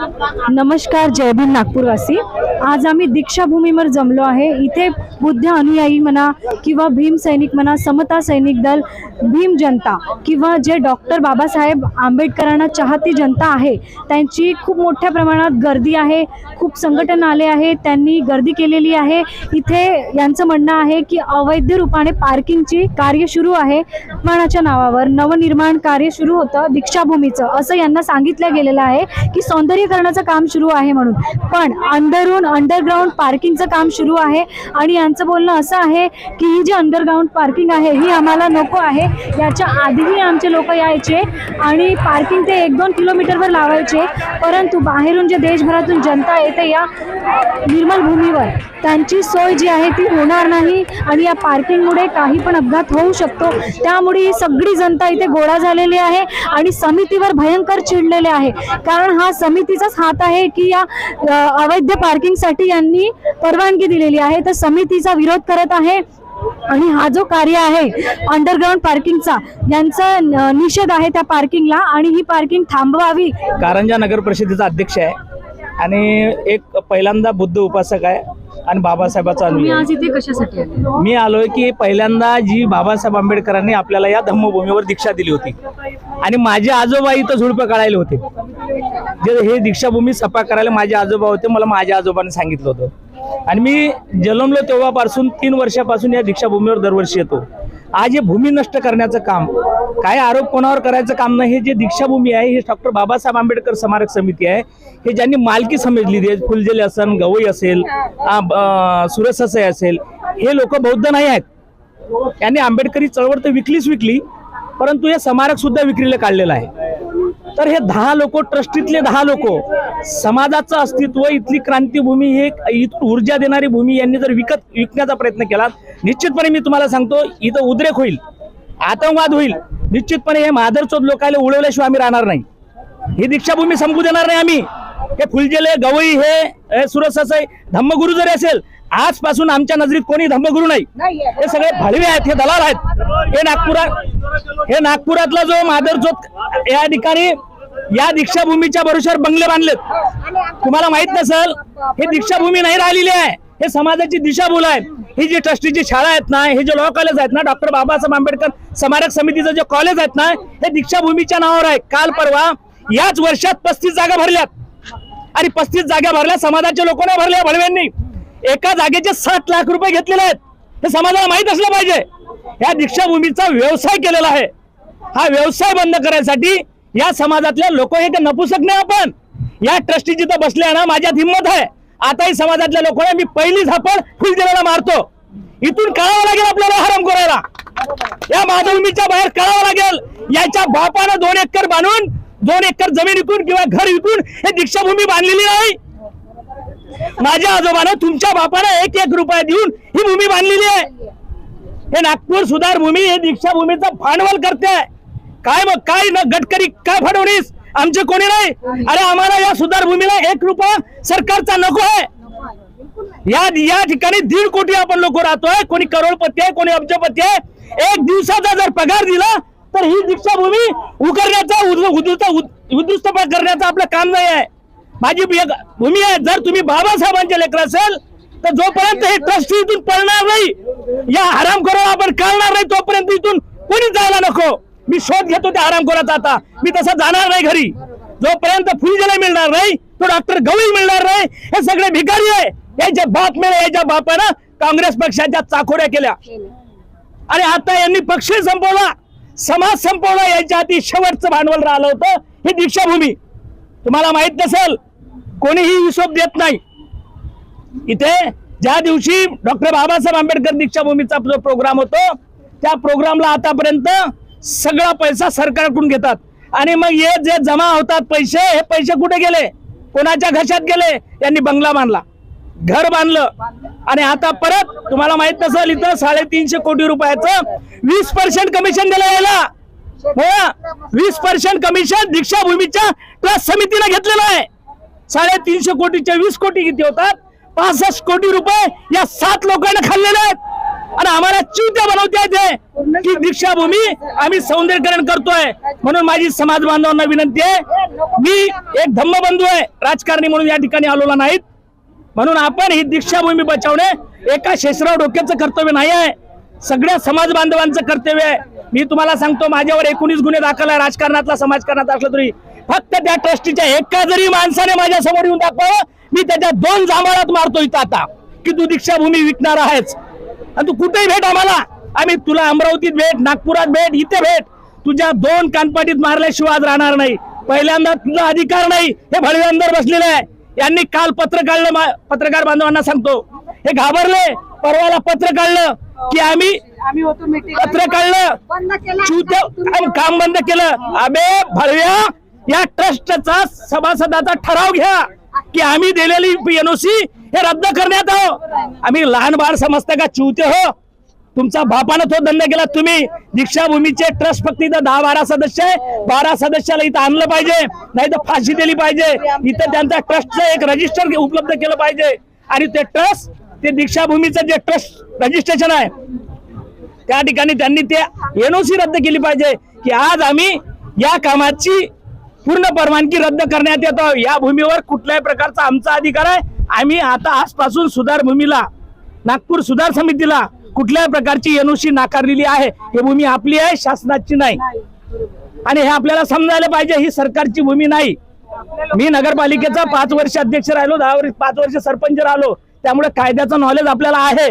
नमस्कार जय भीम नागपूरवासी. आज आम्ही दीक्षाभूमीवर जमलो आहे. इथे बुद्ध अनुयायी म्हणा किंवा भीम सैनिक म्हणा समता सैनिक दल भीम जनता किंवा जे डॉक्टर बाबासाहेब आंबेडकरांना चाहती जनता आहे त्यांची खूप मोठ्या प्रमाणात गर्दी आहे खूप संघटन आले आहे त्यांनी गर्दी केलेली आहे. इथे यांचं म्हणणं आहे की अवैध रूपाने पार्किंगची कार्य सुरू आहे निर्माणाच्या नावावर. नवनिर्माण कार्य सुरू होतं दीक्षाभूमीचं. असं यांना सांगितलं गेलेलं आहे की सौंदर्यीकरणाचं काम सुरू आहे म्हणून. पण अंदरून अंडरग्राऊंड पार्किंगचं काम सुरू आहे. आणि यांचं बोलणं असं आहे की ही जी अंडरग्राऊंड पार्किंग आहे ही आम्हाला नको आहे. याच्या आधीही आमचे लोक यायचे आणि पार्किंग ते एक दोन किलोमीटरवर लावायचे. परंतु बाहेरून जे देशभरातून जनता येते या निर्मल भूमीवर त्यांची सोय जी आहे ती होणार नाही आणि या पार्किंगमुळे काही पण अपघात होऊ शकतो. त्यामुळे ही सगळी जनता इथे गोळा झालेली आहे आणि समितीवर भयंकर चिडलेले आहे. कारण हा समितीचाच हात आहे की या अवैध पार्किंग साठी यांनी परवानगी दिलेली आहे. तर समितीचा विरोध करत आहे. आणि हा जो कार्य आहे अंडरग्राऊंड पार्किंगचा यांचा निषेध आहे त्या पार्किंगला आणि ही पार्किंग थांबवावी. कारंजा नगर परिषदेचा अध्यक्ष आहे. आणि एक पहिल्यांदा बुद्ध उपासक आहे. आणि बाबासाहेबाचा तुम्ही अनुयायी आज इथे कशासाठी आले? मी आलोय की पहिल्यांदा जी बाबासाहेब आंबेडकरांनी आपल्याला या धम्मभूमीवर दीक्षा दिली होती. आणि माझे आजोबा इथं झुडपं काढायला होते. जे हे दीक्षाभूमी सफा करायला माझे आजोबा होते मला माझ्या आजोबाने सांगितलं होतं. आणि मी जन्मलो तेव्हापासून तीन वर्षापासून या दीक्षाभूमीवर दरवर्षी येतो. आज हे भूमी नष्ट करण्याचं काम काय आरोप कोणावर करायचं काम नाही हे जे दीक्षाभूमी आहे हे डॉक्टर बाबासाहेब आंबेडकर स्मारक समिती आहे हे ज्यांनी मालकी समजली फुलजेले असेल असन गवई असेल आ, सुरससाई असेल हे लोक बौद्ध नाही आहेत. यांनी आंबेडकरी चळवळ तर विकलीच विकली परंतु हे स्मारक सुद्धा विक्रीला काढलेलं आहे. तर हे दहा लोक ट्रस्टीतले दहा लोक समाजाचं अस्तित्व इथली क्रांतीभूमी हे इथून ऊर्जा देणारी भूमी यांनी जर विकत विकण्याचा प्रयत्न केला निश्चितपणे मी तुम्हाला सांगतो इथं उद्रेक होईल आतंकवाद होईल. निश्चितपणे हे माधरचोद लोकांना उडवल्याशिवाय आम्ही राहणार नाही. ही दीक्षाभूमी संपू देणार नाही आम्ही. हे फुलजेले गवई हे सुरस सुरससाई धम्मगुरू जरी असेल आजपासून आमच्या नजरीत कोणी धम्मगुरू नाही. हे सगळे भाडवे आहेत हे दलाल आहेत. हे नागपुरात हे नागपुरातला जो माधरचोद या ठिकाणी या दीक्षाभूमीच्या भरोश्यावर बंगले बांधलेत. तुम्हाला माहीत नसेल हे दीक्षाभूमी नाही राहिलेली आहे. हे समाजाची दिशाभूल आहे ही जी ट्रस्टीची शाळा आहेत ना हे जे लॉ कॉलेज आहेत ना डॉक्टर बाबासाहेब आंबेडकर स्मारक समितीचं जे कॉलेज आहेत ना हे दीक्षाभूमीच्या नावावर आहे. काल परवा याच वर्षात पस्तीस जागा भरल्यात. आणि पस्तीस जागा भरल्या समाजाच्या लोकांना भरल्या भडव्यांनी. एका जागेचे सात लाख रुपये घेतलेले आहेत. हे समाजाला माहीत असलं पाहिजे. या दीक्षाभूमीचा व्यवसाय केलेला आहे. हा व्यवसाय बंद करायसाठी या समाजातल्या लोक हे ते नपुसक नाही आपण. या ट्रस्टी जिथं बसले आहे ना माझ्यात हिंमत आहे. आताही समाजातल्या लोकांना मी पहिली झापड फुलदेवाला मारतो. इथून कळावं लागेल आपल्याला हरम करायला. या माधवमीच्या बाहेर कळावं लागेल. याच्या बापानं दोन एकर बांधून दोन एकर जमीन विकून किंवा घर विकून हे दीक्षाभूमी बांधलेली नाही. माझ्या आजोबानं तुमच्या बापानं एक एक रुपया देऊन ही भूमी बांधलेली आहे. हे नागपूर सुधार भूमी हे दीक्षाभूमीचं भांडवल करते. काय मग काय न गडकरी काय फडवणीस आमचे कोणी नाही? अरे आम्हाला या सुधार भूमीला एक रुपया सरकारचा नको आहे. या या ठिकाणी दीड कोटी आपण लोक राहतोय. कोणी करोडपती आहे कोणी अब्जपती आहे. एक दिवसाचा जर पगार दिला तर ही दीक्षाभूमी उकरण्याचा उद- उद्ध्वस्त करण्याचं आपलं काम नाही आहे. माझी एक भूमी आहे. जर तुम्ही बाबासाहेबांचे लेकर असेल तर जोपर्यंत हे ट्रस्ट इथून पळणार नाही या हराम आपण कळणार नाही तोपर्यंत इथून कोणी जायला नको. मी शोध घेतो त्या हराम आता. मी तसा जाणार नाही घरी. जोपर्यंत फुलजला मिळणार नाही तो डॉक्टर गवळी मिळणार नाही. हे सगळे भिकारी आहे. याच्या बाप मिळे याच्या बापानं काँग्रेस पक्षाच्या चाकोड्या केल्या. आणि आता यांनी पक्ष संपवला. समाज संपवला. याच्या हाती शेवटचं भांडवल राहिलं होतं. ही दीक्षाभूमी. तुम्हाला माहीत नसेल कोणीही हिशोब देत नाही. इथे ज्या दिवशी डॉक्टर बाबासाहेब आंबेडकर दीक्षाभूमीचा जो प्रोग्राम होतो त्या प्रोग्रामला आतापर्यंत सगळा पैसा सरकारकडून घेतात. आणि मग हे जे जमा होतात पैसे हे पैसे कुठे गेले? कोणाच्या घशात गेले? यांनी बंगला बांधला. घर बांधलं. आणि आता परत तुम्हाला माहीत नसेल इथं साडेतीनशे कोटी रुपयाचं वीस पर्सेंट कमिशन दिलं यायला. हो? वीस पर्सेंट कमिशन दीक्षाभूमीच्या ट्रस्ट समितीला घेतलेलं आहे. साडेतीनशे कोटीचे वीस कोटी किती होतात? पासष्ट कोटी रुपये या सात लोकांना खाल्लेले आहेत. आणि आम्हाला चिवत्या बनवते ते की दीक्षाभूमी आम्ही सौंदर्यकरण करतोय. म्हणून माझी समाज बांधवांना विनंती आहे मी एक धम्मबंधू आहे राजकारणी म्हणून या ठिकाणी आलोला नाहीत. म्हणून आपण ही दीक्षाभूमी बचावणे एका शेषराव डोक्याचं कर्तव्य नाही आहे. सगळ्या समाज बांधवांचं कर्तव्य आहे. मी तुम्हाला सांगतो माझ्यावर एकोणीस गुन्हे दाखल आहे राजकारणातला समाजकारणात असलं तरी. फक्त त्या ट्रस्टीच्या एका जरी माणसाने माझ्यासमोर येऊन दाखवावं मी त्याच्या दोन जांभळात मारतो इथं आता की तू दीक्षाभूमी विकणार आहेस. आणि तू कुठेही भेट आम्हाला. आम्ही तुला अमरावतीत भेट नागपुरात भेट इथे भेट. तुझ्या दोन कानपाटीत मारल्याशिवाय आज राहणार नाही. पहिल्यांदा तुझा अधिकार नाही. हे भडवे अंदर बसलेले आहे. यांनी काल पत्र काढलं पत्रकार बांधवांना सांगतो. हे घाबरले. परवाला पत्र काढलं की आम्ही पत्र काढलं. काम- बंद केलं. अबे भडव्या या ट्रस्टचा सभासदाचा ठराव घ्या की आम्ही दिलेली एनओसी हे रद्द करण्यात आहो. आम्ही लहान बाळ समजता का? चिवते हो. तुमचा बापानं तो दंड केला. तुम्ही दीक्षाभूमीचे ट्रस्ट फक्त इथं दहा बारा सदस्य आहे. बारा सदस्याला इथं आणलं पाहिजे. नाही तर फाशी दिली पाहिजे. इथं त्यांचा ट्रस्टचं एक रजिस्टर उपलब्ध केलं पाहिजे. आणि ते ट्रस्ट ते दीक्षाभूमीचं जे ट्रस्ट रजिस्ट्रेशन आहे त्या ठिकाणी त्यांनी ते एनओसी रद्द केली पाहिजे. की आज आम्ही या कामाची पूर्ण परवानगी रद्द करण्यात येतो. या भूमीवर कुठल्याही प्रकारचा आमचा अधिकार आहे. आम्ही आता आजपासून सुधारभूमीला नागपूर सुधार समितीला कुठल्या प्रकारची एनओसी नाकारलेली आहे. ही भूमी आपली आहे शासनाची नाही. आणि हे आपल्याला समजायला पाहिजे ही सरकारची भूमी नाही. मी नगरपालिकेचा पाच वर्ष अध्यक्ष राहिलो दहा वर्ष पाच वर्ष सरपंच राहिलो. त्यामुळे कायद्याचं नॉलेज आपल्याला आहे.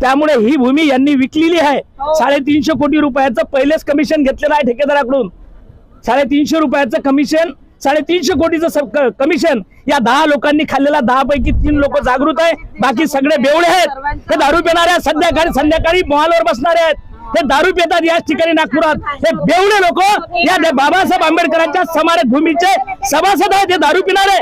त्यामुळे ही भूमी यांनी विकलेली आहे. साडेतीनशे कोटी रुपयाचं पहिलेच कमिशन घेतलेलं आहे ठेकेदाराकडून. साडेतीनशे रुपयाचं कमिशन साडेतीनशे कोटीचं सब- कमिशन या दहा लोकांनी खाल्लेला दहा पैकी तीन लोक जागृत आहे बाकी सगळे बेवडे आहेत. हे दारू पिणारे आहेत संध्याकाळी संध्याकाळी मॉलवर बसणारे आहेत. हे दारू पितात याच ठिकाणी नागपुरात. हे बेवडे लोक या बाबासाहेब आंबेडकरांच्या स्मारक भूमीचे सभासद आहेत. हे दारू पिणारे.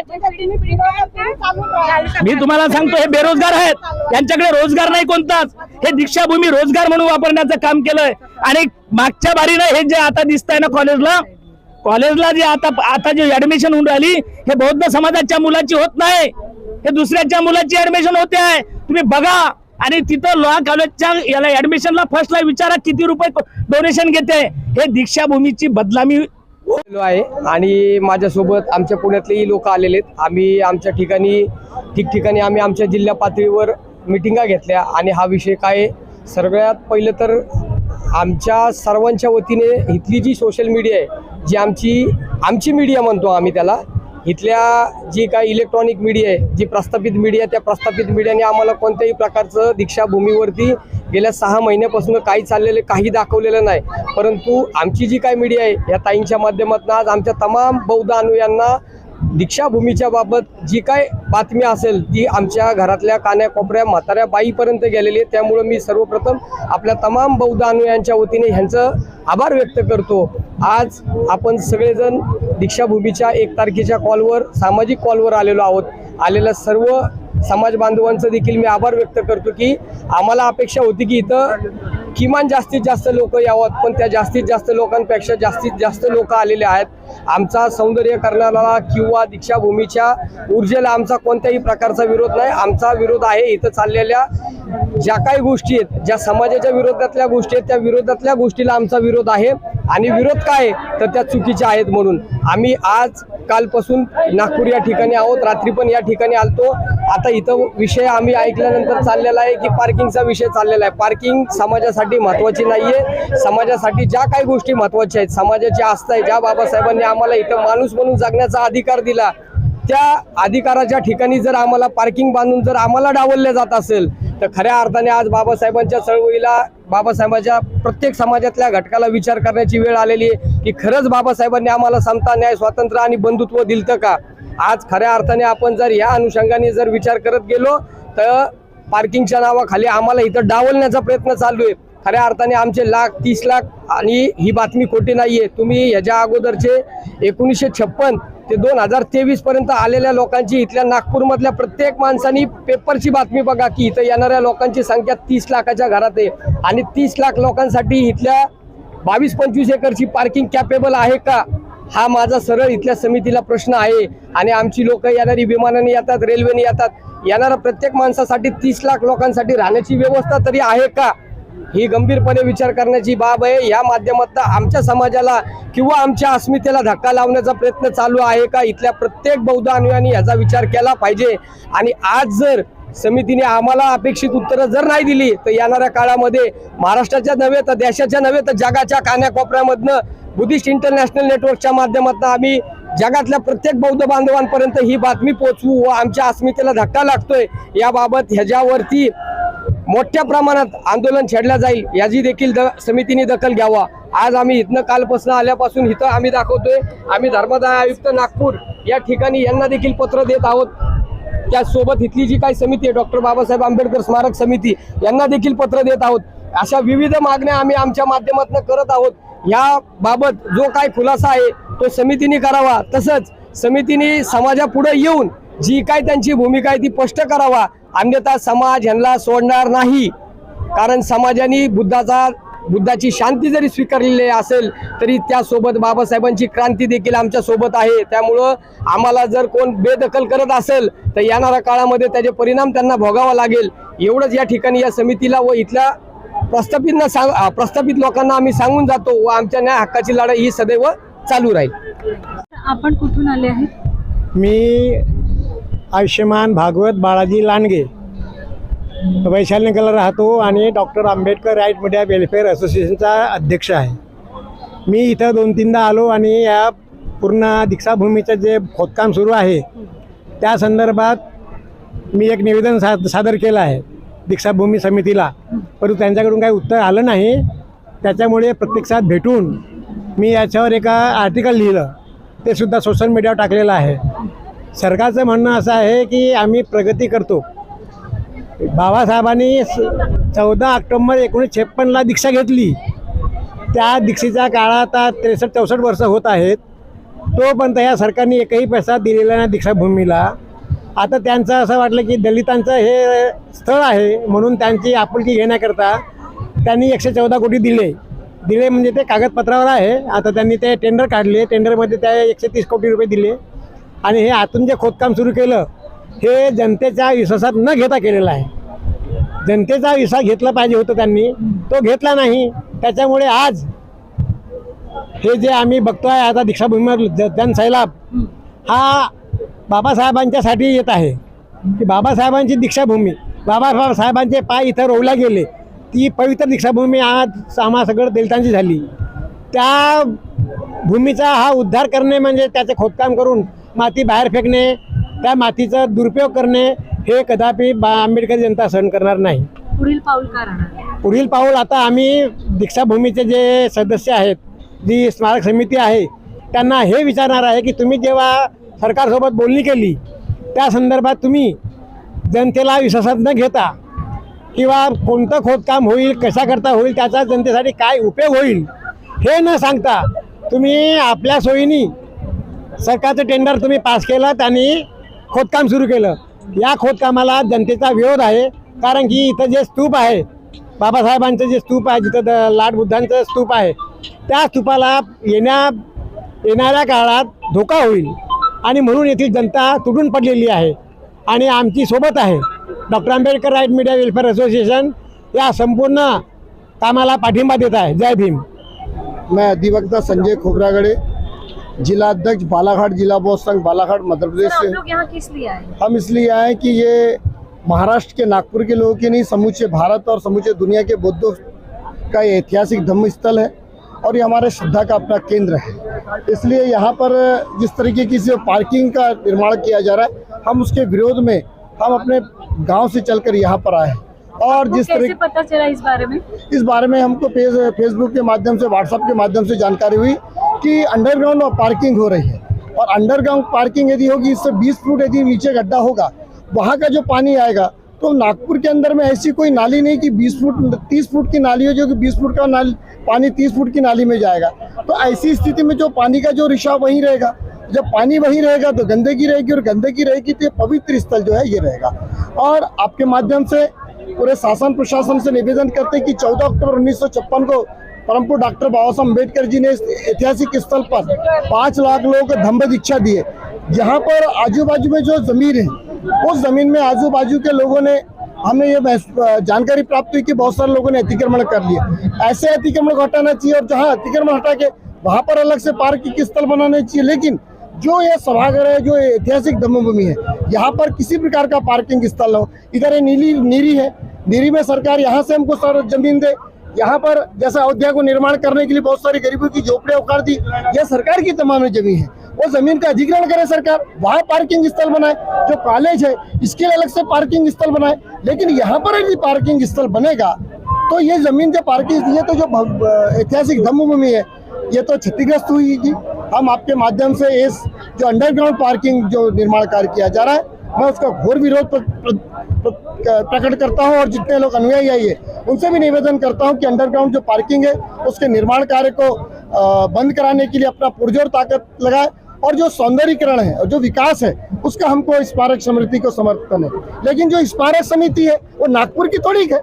मी तुम्हाला सांगतो हे बेरोजगार आहेत. यांच्याकडे रोजगार नाही कोणताच. हे दीक्षाभूमी रोजगार म्हणून वापरण्याचं काम केलंय. आणि मागच्या बारीनं हे जे आता दिसत आहे ना कॉलेजला कॉलेजला जे आता आता जे ऍडमिशन होऊन राहिली हे बौद्ध समाजाच्या मुलाची होत नाही. हे दुसऱ्याच्या मुलाची ऍडमिशन होते आहे. तुम्ही बघा. आणि तिथं लॉ कॉलेजच्या याला ऍडमिशनला फर्स्टला विचारा किती रुपये डोनेशन घेते. हे दीक्षाभूमीची बदलामी आहे. आणि माझ्यासोबत आमच्या पुण्यातलेही लोक आलेले आहेत. आम्ही आमच्या ठिकाणी ठिकठिकाणी आम्ही आमच्या जिल्हा पातळीवर मिटिंगा घेतल्या. आणि हा विषय काय सगळ्यात पहिलं तर आमच्या सर्वांच्या वतीने इथली जी सोशल मीडिया आहे जी आमची आमची मीडिया म्हणतो आम्ही त्याला. इथल्या जी काय इलेक्ट्रॉनिक मीडिया आहे जी प्रस्थापित मीडिया त्या प्रस्थापित मीडियाने आम्हाला कोणत्याही प्रकारचं दीक्षाभूमीवरती गेल्या सहा महिन्यापासून काही चाललेलं काही दाखवलेलं नाही. परंतु आमची जी काय मीडिया आहे या ताईंच्या माध्यमातून आज आमच्या तमाम बौद्ध अनुयांना दीक्षाभूमीच्या बाबत जी काय बातमी असेल ती आमच्या घरातल्या कान्याकोपऱ्या म्हाताऱ्या बाईपर्यंत गेलेली आहे. त्यामुळं मी सर्वप्रथम आपल्या तमाम बौद्ध अनुयांच्या वतीने ह्यांचं आभार व्यक्त करतो. आज आपण सगळेजण दीक्षाभूमीच्या एक तारखेच्या कॉलवर सामाजिक कॉलवर आलेलो आहोत. आलेल्या सर्व समाज बांधवांचं देखील मी आभार व्यक्त करतो की आम्हाला अपेक्षा होती की इथं किमान जास्तीत जास्त लोक यावत पण त्या जास्तीत जास्त लोकांपेक्षा जास्तीत जास्त लोक आलेले आहेत. आमचा सौंदर्यकरणाला किंवा दीक्षाभूमीच्या ऊर्जेला आमचा कोणत्याही प्रकारचा विरोध नाही. आमचा विरोध आहे इथं चाललेल्या ज्या काही गोष्टी आहेत ज्या समाजाच्या विरोधातल्या गोष्टी आहेत त्या विरोधातल्या गोष्टीला आमचा विरोध आहे. आणि विरोध काय आहे? तर त्या चुकीच्या आहेत म्हणून. आम्ही आज कालपासून नागपूर या ठिकाणी आहोत. रात्री पण या ठिकाणी आलतो. आता इथं विषय आम्ही ऐकल्यानंतर चाललेला आहे की पार्किंगचा विषय चाललेला आहे. पार्किंग समाजासाठी महत्त्वाची नाही आहे समाजासाठी ज्या काही गोष्टी महत्त्वाच्या आहेत समाजाची आस्था आहे ज्या बाबासाहेबांनी आम्हाला इथं माणूस म्हणून जगण्याचा अधिकार दिला त्या अधिकाराच्या ठिकाणी जर आम्हाला पार्किंग बांधून जर आम्हाला डावलले जात असेल तर खऱ्या अर्थाने आज बाबासाहेबांच्या चळवळीला बाबासाहेबांच्या प्रत्येक समाजातल्या घटकाला विचार करण्याची वेळ आलेली आहे की खरंच बाबासाहेबांनी आम्हाला समता न्याय स्वातंत्र्य आणि बंधुत्व दिलतं का? आज खऱ्या अर्थाने आपण जर या अनुषंगाने जर विचार करत गेलो तर पार्किंगच्या नावाखाली आम्हाला इथं डावलण्याचा प्रयत्न चालू आहे. खऱ्या अर्थाने आमचे लाख तीस लाख आणि ही बातमी खोटी आहे तुम्ही ह्याच्या अगोदरचे एकोणीसशे छप्पन ते दोन हजार तेवीस पर्यंत आलेल्या लोकांची इथल्या नागपूरमधल्या प्रत्येक माणसानी पेपरची बातमी बघा की इथं येणाऱ्या लोकांची संख्या तीस लाखाच्या घरात आहे. आणि तीस लाख लोकांसाठी इथल्या बावीस पंचवीस एकरची पार्किंग कॅपेबल आहे का? हा माझा सरळ इथल्या समितीला प्रश्न आहे. आणि आमची लोक येणारी विमानाने येतात रेल्वेने येतात. येणाऱ्या प्रत्येक माणसासाठी तीस लाख लोकांसाठी राहण्याची व्यवस्था तरी आहे का? ही गंभीरपणे विचार करण्याची बाब आहे. या माध्यमातून आमच्या समाजाला किंवा आमच्या अस्मितेला धक्का लावण्याचा प्रयत्न चालू आहे का? इथल्या प्रत्येक बौद्ध अनुयायांनी याचा विचार केला पाहिजे. आणि आज जर समितीने आम्हाला अपेक्षित उत्तरं जर नाही दिली तर येणाऱ्या काळामध्ये महाराष्ट्राच्या नव्हे तर देशाच्या नव्हे तर जगाच्या कान्याकोपऱ्यामधनं बुद्धिस्ट इंटरनॅशनल नेटवर्कच्या माध्यमातून आम्ही जगातल्या प्रत्येक बौद्ध बांधवांपर्यंत ही बातमी पोचवू व आमच्या अस्मितेला धक्का लागतोय. याबाबत ह्याच्यावरती मोठ्या प्रमाणात आंदोलन छेडला जाईल याची देखील द समितीने दखल घ्यावा. आज आम्ही इथनं कालपासून आल्यापासून इथं आम्ही दाखवतोय आम्ही धर्मदाय आयुक्त नागपूर या ठिकाणी यांना देखील पत्र देत आहोत. त्यासोबत इथली जी काही समिती आहे डॉक्टर बाबासाहेब आंबेडकर स्मारक समिती यांना देखील पत्र देत आहोत. अशा विविध मागण्या आम्ही आमच्या माध्यमातून करत आहोत. या बाबत जो काय खुलासा आहे तो समितीने करावा. तसंच समितीने समाजापुढे येऊन जी काय त्यांची भूमिका आहे ती स्पष्ट करावा. अन्यथा समाज ह्यांना सोडणार नाही. कारण समाजाने बुद्धाचा बुद्धाची शांती जरी स्वीकारलेली असेल तरी त्यासोबत बाबासाहेबांची क्रांती देखील आमच्यासोबत आहे. त्यामुळं आम्हाला जर कोण बेदखल करत असेल तर येणाऱ्या काळामध्ये त्याचे परिणाम त्यांना भोगावा लागेल. एवढंच या ठिकाणी या समितीला व इथल्या प्रस्थापितना सांग प्रस्थापित लोकांना आम्ही सांगून जातो व आमच्या न्याय हक्काची लढाई ही सदैव चालू राहील. आपण कुठून आले आहेत? मी आयुष्यमान भागवत बाळाजी लांडगे. वैशालीनगरला राहतो आणि doctor Ambedkar right media welfare असोसिएशनचा अध्यक्ष आहे. मी इथं दोन तीनदा आलो आणि या पूर्ण दीक्षाभूमीचं जे खोदकाम सुरू आहे त्या संदर्भात मी एक निवेदन सा सादर केलं आहे दीक्षाभूमी समितीला. परंतु त्यांच्याकडून काही उत्तर आलं नाही. त्याच्यामुळे प्रत्यक्षात भेटून मी याच्यावर एका आर्टिकल लिहिलं. ते सुद्धा सोशल मीडियावर टाकलेलं आहे. सरकारचं म्हणणं असं आहे की आम्ही प्रगती करतो. बाबासाहेबांनी चौदा ऑक्टोंबर एकोणीसशे छप्पनला दीक्षा घेतली. त्या दीक्षेच्या काळात आता त्रेसष्ट चौसष्ट वर्ष होत आहेत. तोपर्यंत या सरकारने एकही पैसा दिलेला नाही दीक्षाभूमीला. आता त्यांचं असं वाटलं की दलितांचं हे स्थळ आहे म्हणून त्यांची आपुलकी घेण्याकरता त्यांनी एकशे चौदा कोटी दिले. दिले म्हणजे ते कागदपत्रावर आहे. आता त्यांनी ते टेंडर काढले. टेंडरमध्ये त्या एकशे तीस कोटी रुपये दिले. आणि हे आतून जे खोदकाम सुरू केलं हे जनतेच्या विश्वासात न घेता केलेलं आहे. जनतेचा विश्वास घेतला पाहिजे होतं त्यांनी. तो घेतला नाही. त्याच्यामुळे आज हे जे आम्ही बघतोय आता दीक्षाभूमीवर ज- जनसैलाब हा बाबासाहेबांच्यासाठी येत आहे. की बाबासाहेबांची दीक्षाभूमी बाबासाहेबांचे पाय इथं रोवल्या गेले. ती पवित्र दीक्षाभूमी आज आम्हा सगळं दलितांची झाली. त्या भूमीचा हा उद्धार करणे म्हणजे त्याचे खोदकाम करून माती बाहेर फेकणे त्या मातीचा दुरुपयोग करणे हे कदापि बा आंबेडकर जनता सहन करणार नाही. पुढील पाऊल का राहणार? पुढील पाऊल आता आम्ही दीक्षाभूमीचे जे सदस्य आहेत जी स्मारक समिती आहे त्यांना हे विचारणार आहे की तुम्ही जेव्हा सरकारसोबत बोलणी केली त्या संदर्भात तुम्ही जनतेला विश्वासात न घेता किंवा कोणतं खोदकाम होईल कशा करता होईल त्याचा जनतेसाठी काय उपयोग होईल हे न सांगता तुम्ही आपल्या सोयीनी सरकारचं टेंडर तुम्ही पास केलं आणि खोदकाम सुरू केलं. या खोदकामाला जनतेचा विरोध आहे. कारण की इथं जे स्तूप आहे बाबासाहेबांचं जे स्तूप आहे जिथं द- लाड बुद्धांचं स्तूप आहे त्या स्तूपाला येण्या येणाऱ्या काळात धोका होईल. आणि म्हणून येथील जनता तुटून पडलेली आहे. आणि आमची सोबत आहे. Doctor Ambedkar right media welfare association या संपूर्ण कामाला पाठिंबा देत आहे. जय भीम. मैं अधिवक्ता संजय खोबरागड़े जिला अध्यक्ष बालाघाट जिला बॉस संघ बालाघाट मध्य प्रदेश से। यहाँ किस लिए आए? हम इसलिए आए कि ये महाराष्ट्र के नागपुर के लोगों के नहीं समूचे भारत और समूचे दुनिया के बौद्धों का ये ऐतिहासिक धम्म स्थल है और ये हमारे श्रद्धा का अपना केंद्र है। इसलिए यहाँ पर जिस तरीके की से पार्किंग का निर्माण किया जा रहा है हम उसके विरोध में हम अपने गाँव से चलकर यहाँ पर आए हैं। और जिस तरीके पता चला इस बारे में? इस बारे में हमको फेसबुक के माध्यम से व्हाट्सएप के माध्यम से जानकारी हुई। कि अंडरग्राउंड पार्किंग हो रही है। और अंडरग्राउंड पार्किंग यदि होगी, इससे 20 फुट यदि नीचे गड्ढा होगा, वहाँ का जो पानी आएगा तो नागपुर के अंदर में ऐसी कोई नाली नहीं कि 20 फुट 30 फुट की नाली हो, जो कि 20 फुट का नाली, पानी 30 फुट की नाली में जाएगा। तो ऐसी स्थिति में जो पानी का जो रिसाव वहीं रहेगा, जब पानी वहीं रहेगा तो गंदगी रहेगी और गंदगी रहेगी तो पवित्र स्थल जो है, ये रहेगा। और आपके माध्यम से पूरे शासन प्रशासन से निवेदन करते हैं कि 14 अक्टूबर उन्नीस सौ छप्पन को परमपुर डॉक्टर बाबा साहब अंबेडकर जी ने ऐतिहासिक स्थल पर पाँच लाख लोगों को धम्म दीक्षा दिए जहाँ पर आजू बाजू में जो ज़मीन है, उस ज़मीन में आजू बाजू के लोगों ने हमें ये जानकारी प्राप्त हुई कि बहुत सारे लोगों ने अतिक्रमण कर लिया। ऐसे अतिक्रमण को हटाना चाहिए और जहाँ अतिक्रमण हटा के वहाँ पर अलग से पार्किंग स्थल बनाने चाहिए। लेकिन जो ये सभागार है, जो ऐतिहासिक धम्मभूमि है, यहाँ पर किसी प्रकार का पार्किंग स्थल हो। इधर ये नीली, नीरी है। नीरी में सरकार यहाँ से हमको सर ज़मीन दे यहाँ पर जैसा अयोध्या को निर्माण करने के लिए बहुत सारी गरीबों की झोपड़ियाँ उखाड़ दी यह सरकार की तमाम ज़मीन है। वो ज़मीन का अधिग्रहण करे सरकार, वहाँ पार्किंग स्थल बनाए, जो कॉलेज है, इसके लिए अलग से पार्किंग स्थल बनाए। लेकिन यहाँ पर यदि पार्किंग स्थल बनेगा तो ये ज़मीन जो पार्किंग ये तो जो ऐतिहासिक धम्मभूमि है, ये तो क्षतिग्रस्त हुई थी हम आपके माध्यम से इस जो अंडरग्राउंड पार्किंग जो निर्माण कार्य किया जा रहा है मैं उसका घोर विरोध प्र- प्र- प्र- प्रकट करता हूँ और जितने लोग अनुयायी आई है उनसे भी निवेदन करता हूँ कि अंडरग्राउंड जो पार्किंग है, उसके निर्माण कार्य को बंद कराने के लिए अपना पुरजोर ताकत लगाए और जो सौंदर्यीकरण है और जो विकास है, उसका हमको स्मारक समिति को समर्थन है। लेकिन जो स्मारक समिति है, वो नागपुर की थोड़ी है।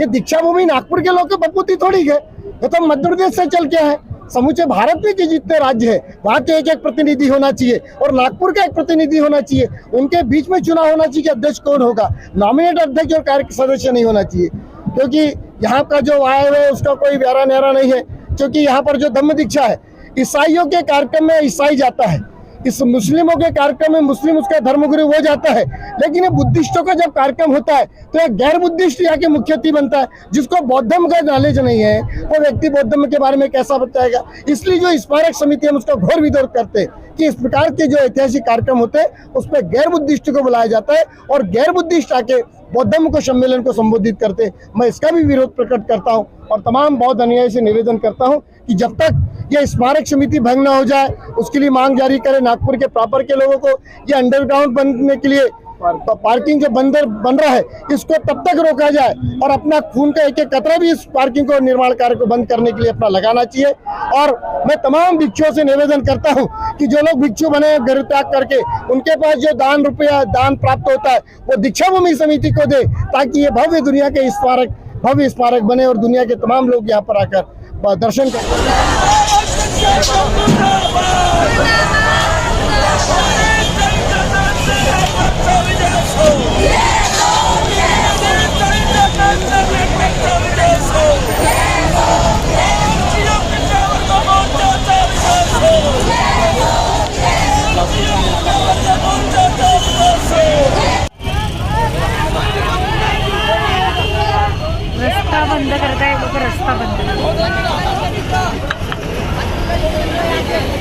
ये दीक्षा भूमि नागपुर के लोग की बपूती थोड़ी है। ये तो मध्य प्रदेश से चल के है। समूचे भारत में के जितने राज्य है, वहाँ के एक एक प्रतिनिधि होना चाहिए और नागपुर का एक प्रतिनिधि होना चाहिए। उनके बीच में चुनाव होना चाहिए कि अध्यक्ष कौन होगा। नॉमिनेट अध्यक्ष और कार्य सदस्य नहीं होना चाहिए। क्योंकि यहाँ का जो आय है, उसका कोई व्यारा न्यारा नहीं है। क्योंकि यहाँ पर जो धम्म दीक्षा है, ईसाइयों के कार्यक्रम में ईसाई जाता है। इस मुस्लिमों के कार्यक्रम में मुस्लिम उसका धर्मगुरु हो जाता है। लेकिन ये बुद्धिस्टों का जब कार्यक्रम होता है तो एक गैर बुद्धिस्ट यहाँ के मुख्य अतिथि बनता है, जिसको बौद्धम का नॉलेज नहीं है वो व्यक्ति बौद्धम के बारे में कैसा बताएगा? इसलिए जो स्मारक समिति हम उसका घोर विरोध करते हैं कि इस प्रकार के जो ऐतिहासिक कार्यक्रम होते हैं, उस पर गैर बुद्धिस्ट को बुलाया जाता है, और गैर बुद्धिस्ट आके बौद्धम को सम्मेलन को संबोधित करते मैं इसका भी विरोध प्रकट करता हूँ, और तमाम बौद्ध अनुयायी से निवेदन करता हूँ कि जब तक ये स्मारक समिति भंग ना हो जाए, उसके लिए मांग जारी करे नागपुर के प्रॉपर के लोगों को। ये अंडरग्राउंड बनने के लिए पार्किंग जो बंदर बन रहा है, इसको तब तक रोका जाए और अपना खून का एक एक कतरा भी इस पार्किंग को निर्माण कार्य को बंद करने के लिए अपना लगाना चाहिए। और मैं तमाम भिक्षुओं से निवेदन करता हूँ कि जो लोग भिक्षु बने घर त्याग करके, उनके पास जो दान रुपया, दान प्राप्त होता है, वो दीक्षा भूमि समिति को दे, ताकि ये भव्य दुनिया के स्मारक, भव्य स्मारक बने और दुनिया के तमाम लोग यहाँ पर आकर दर्शन करें रस्ता बंद करताय लोक रस्ता बंद। Yeah.